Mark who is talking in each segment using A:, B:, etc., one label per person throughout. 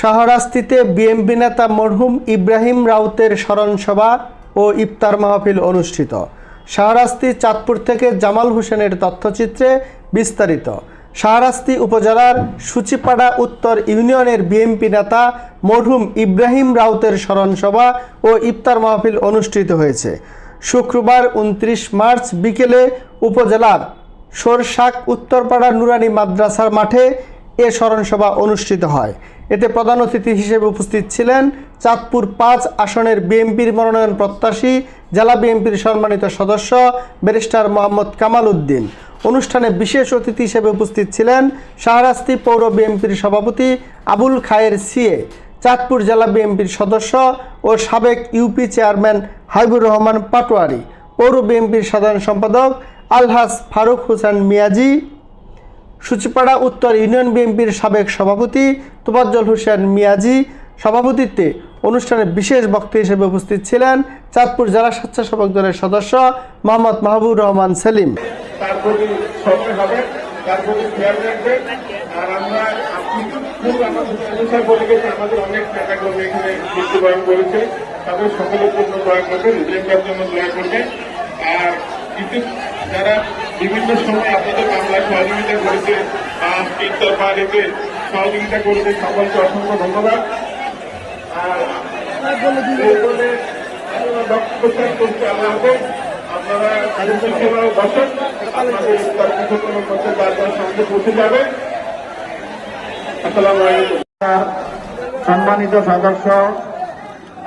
A: শাহরাস্তিতে BMP নেতা মরহুম ইব্রাহিম রাউতের স্মরণসভা ও ইফতার মাহফিল অনুষ্ঠিত শাহরাস্তি চাঁদপুর থেকে জামাল হোসেনের তথ্যচিত্রে বিস্তারিত শাহরাস্তি উপজেলার সূচিপাড়া উত্তর ইউনিয়নের বিএমপি নেতা মরহুম ইব্রাহিম রাউতের স্মরণসভা ও ইফতার মাহফিল অনুষ্ঠিত হয়েছে শুক্রবার উনত্রিশ মার্চ বিকেলে উপজেলার সোরশাক উত্তরপাড়া নুরানি মাদ্রাসার মাঠে এ স্মরণসভা অনুষ্ঠিত হয় এতে প্রধান অতিথি হিসেবে উপস্থিত ছিলেন চাঁদপুর পাঁচ আসনের বিএনপির মনোনয়ন প্রত্যাশী জেলা বিএনপির সম্মানিত সদস্য ব্যারিস্টার মোহাম্মদ কামাল উদ্দিন অনুষ্ঠানে বিশেষ অতিথি হিসেবে উপস্থিত ছিলেন শাহরাস্তি পৌর বিএনপির সভাপতি আবুল খায়ের সিএ চাঁদপুর জেলা বিএনপির সদস্য ও সাবেক ইউপি চেয়ারম্যান হাইবুর রহমান পাটোয়ারি পৌর বিএনপির সাধারণ সম্পাদক আলহাস ফারুক হোসেন মিয়াজি সূচিপাড়া উত্তর ইউনিয়ন বিএনপির সাবেক সভাপতি তোবাজ্জল হোসেন মিয়াজি সভাপতিত্বে অনুষ্ঠানে বিশেষ বক্তা হিসেবে উপস্থিত ছিলেন চাঁদপুর জেলা স্বেচ্ছাসেবক দলের সদস্য মোহাম্মদ মাহবুব রহমান সেলিম
B: আর কিন্তু যারা বিভিন্ন সময় আপনাদের মামলায় সহযোগিতা করেছে ইফতার পাহাড়িতে সহযোগিতা করেছে সকলকে অসংখ্য ধন্যবাদ সম্মানিত সদস্য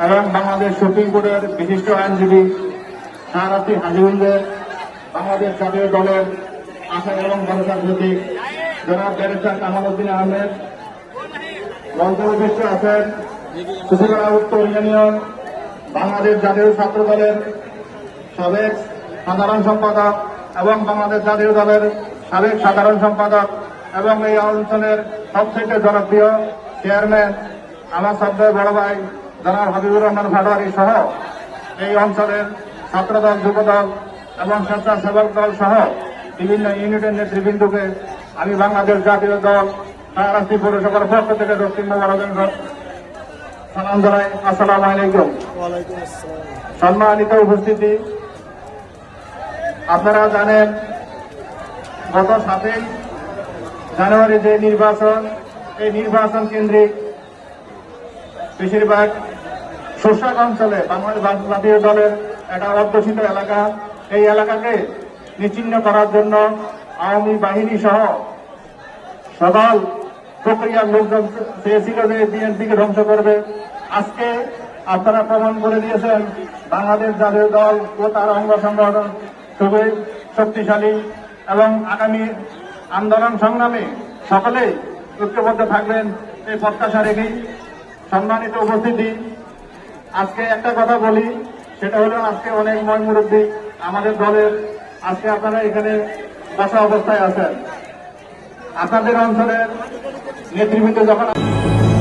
B: এবং বাংলাদেশ সুপ্রিম কোর্টের বিশিষ্ট আইনজীবী সারাতি হাজিবুলদের আমাদের জাতীয় দলের আসাম এবং গণতার প্রতীক জনাব ব্যারিস্টার কামালুদ্দিন আহমেদ মঞ্চ উপস্থিত আছেন সুশীলা উত্তর ইউনিয়ন বাংলাদেশ জাতীয় ছাত্র দলের সাবেক সাধারণ সম্পাদক এবং বাংলাদেশ জাতীয় দলের সাবেক সাধারণ সম্পাদক এবং এই অঞ্চলের সবথেকে জনপ্রিয় চেয়ারম্যান আমার শব্দ বড় ভাই জনাব হাবিবুর রহমান ভাটোয়ারি সহ এই অঞ্চলের ছাত্রদল যুবদল এবং সর্দার সেবক দল সহ বিভিন্ন ইউনিটের নেতৃবৃন্দকে আমি বাংলাদেশ জাতীয় দল রাজনীতি পৌরসভার পক্ষ থেকে দক্ষিণ নগরকেন্দ্র সালাম জানাই আসসালাম আলাইকুম সম্মানিত উপস্থিতি আপনারা জানেন গত সাতই জানুয়ারি যে নির্বাচন এই নির্বাচন কেন্দ্রিক বেশিরভাগ শোষক অঞ্চলে বাংলাদেশ জাতীয় দলের একটা অধ্যুষিত এলাকা এই এলাকাকে নিচ্ছিন্ন করার জন্য আওয়ামী বাহিনী সহ সদল প্রক্রিয়ার লোকজন চেয়েছিল যে বিএনপিকে ধ্বংস করবে আজকে আপনারা প্রমাণ করে দিয়েছেন বাংলাদেশ জাতীয় দল ও তার অঙ্গ সংগঠন খুবই শক্তিশালী এবং আগামী আন্দোলন সংগ্রামে সকলে ঐক্যবদ্ধ থাকবেন এই প্রত্যাশা রেখে সম্মানিত উপস্থিতি আজকে একটা কথা বলি সেটা হলো আজকে অনেক ময় মুরব্বী আমাদের দলের আজকে আপনারা এখানে বাসা অবস্থায় আছেন আপনাদের অঞ্চলের নেতৃবৃন্দ যখন